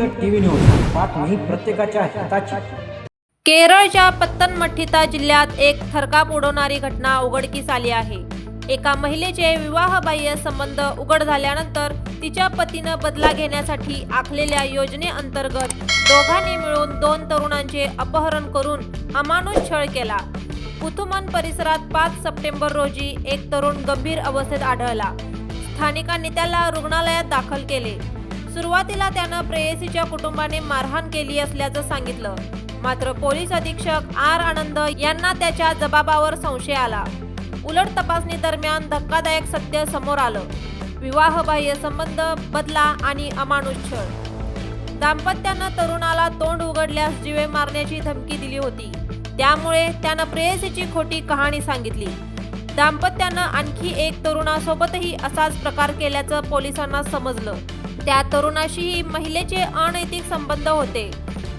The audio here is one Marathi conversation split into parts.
न्यूज बातमी प्रत्येकाच्या हिताची. केरळच्या पत्तनमठिता जिल्ह्यात एक थरकाप उडवणारी घटना उघडकीस आली आहे. एका महिलेचे विवाहबाह्य संबंध उघड झाल्यानंतर तिच्या पतीनं बदला घेण्यासाठी आखलेल्या योजनेअंतर्गत दोघांनी मिळून दोन तरुणांचे अपहरण करून अमानुष छळ केला. कुथुमन परिसरात पाच सप्टेंबर रोजी एक तरुण गंभीर अवस्थेत आढळला. स्थानिकांनी त्याला रुग्णालयात दाखल केले. सुरुवातीला त्यानं प्रेयसीच्या कुटुंबाने मारहाण केली असल्याचं सांगितलं. मात्र पोलीस अधीक्षक आर आनंद यांना त्याच्या जबाबावर संशय आला. उलट तपासणी दरम्यान धक्कादायक सत्य समोर आलं. विवाहबाह्य संबंध बदला आणि अमानुष छळ दाम्पत्यानं तरुणाला तोंड उघडल्यास जीवे मारण्याची धमकी दिली होती. त्यामुळे त्यानं प्रेयसीची खोटी कहाणी सांगितली. दाम्पत्यानं आणखी एक तरुणासोबतही असाच प्रकार केल्याचं पोलिसांना समजलं. त्या तरुणाशीही महिलेचे अनैतिक संबंध होते.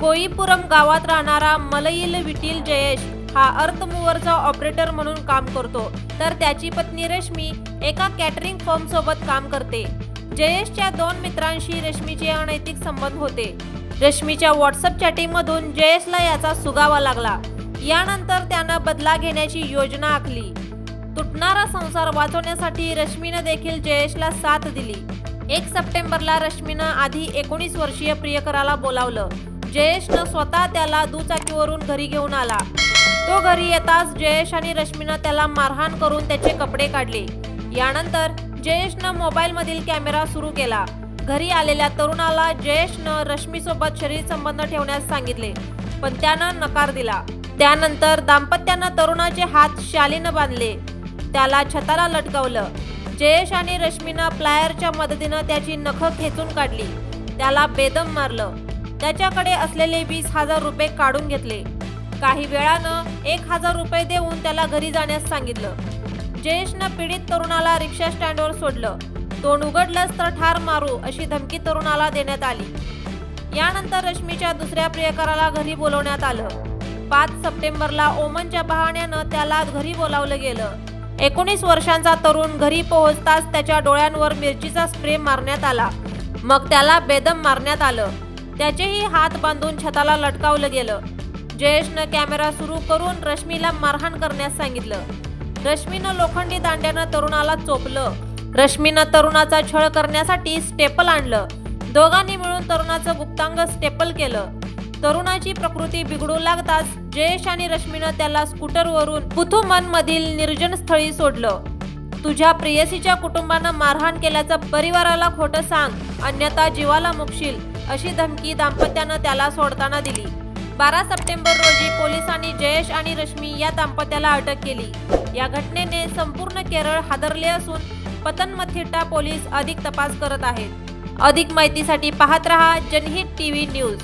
कोईपुरम गावात राहणारा मलईल विटील जयेश हा अर्थमूव्हरचा ऑपरेटर म्हणून काम करतो. तर त्याची पत्नी रश्मी एका कॅटरिंग फर्म सोबत काम करते. जयेशच्या दोन मित्रांशी रश्मीचे अनैतिक संबंध होते. रश्मीच्या व्हॉट्सअप चॅटिंगमधून जयेशला याचा सुगावा लागला. यानंतर त्यानं बदला घेण्याची योजना आखली. तुटणारा संसार वाचवण्यासाठी रश्मीनं देखील जयेशला साथ दिली. एक सप्टेंबरला रश्मीनं आधी एकोणीस वर्षीय प्रियकराला बोलावलं. जयेशनं स्वतः त्याला दुचाकीवरून घरी घेऊन आला. तो घरी येताच जयेश आणि रश्मीनं त्याला मारहाण करून त्याचे कपडे काढले. यानंतर जयेशनं मोबाईलमधील कॅमेरा सुरू केला. घरी आलेल्या तरुणाला जयेशनं रश्मीसोबत शरीर संबंध ठेवण्यास सांगितले पण त्यानं नकार दिला. त्यानंतर दाम्पत्यानं तरुणाचे हात शालीनं बांधले. त्याला छताला लटकवलं. जयेश आणि रश्मीनं प्लायरच्या मदतीनं त्याची नखं खेचून काढली. त्याला बेदम मारलं. त्याच्याकडे असलेले वीस हजार रुपये काढून घेतले. काही वेळानं एक हजार रुपये देऊन त्याला घरी जाण्यास सांगितलं. जयेशनं पीडित तरुणाला रिक्षा स्टँडवर सोडलं. तोंड उघडलंच तर ठार मारू अशी धमकी तरुणाला देण्यात आली. यानंतर रश्मीच्या दुसऱ्या प्रियकराला घरी बोलवण्यात आलं. पाच सप्टेंबरला ओमनच्या बहाण्यानं त्याला घरी बोलावलं गेलं. एकोणीस वर्षांचा तरुण घरी पोहोचताच त्याच्या डोळ्यांवर मिरचीचा स्प्रे मारण्यात आला. मग त्याला बेदम मारण्यात आलं. त्याचेही हात बांधून छताला लटकावलं गेलं. जयेशनं कॅमेरा सुरू करून रश्मीला मारहाण करण्यास सांगितलं. रश्मीनं लोखंडी दांड्यानं तरुणाला चोपलं. रश्मीनं तरुणाचा छळ करण्यासाठी स्टेपल आणलं. दोघांनी मिळून तरुणाचं गुप्तांग स्टेपल केलं. तरुणाची प्रकृती बिघडू लागताच जयेश आणि रश्मीनं त्याला स्कूटरवरून पुथुमन मधील निर्जन स्थळी सोडलं. तुझ्या प्रेयसीच्या कुटुंबानं मारहाण केल्याचं परिवाराला खोटं सांग अन्यथा जीवाला मुकशील अशी धमकी दाम्पत्यानं त्याला सोडताना दिली. बारा सप्टेंबर रोजी पोलिसांनी जयेश आणि रश्मी या दाम्पत्याला अटक केली. या घटनेने संपूर्ण केरळ हादरले असून पतनमथिट्टा पोलीस अधिक तपास करत आहेत. अधिक माहितीसाठी पाहत रहा जनहित टीव्ही न्यूज.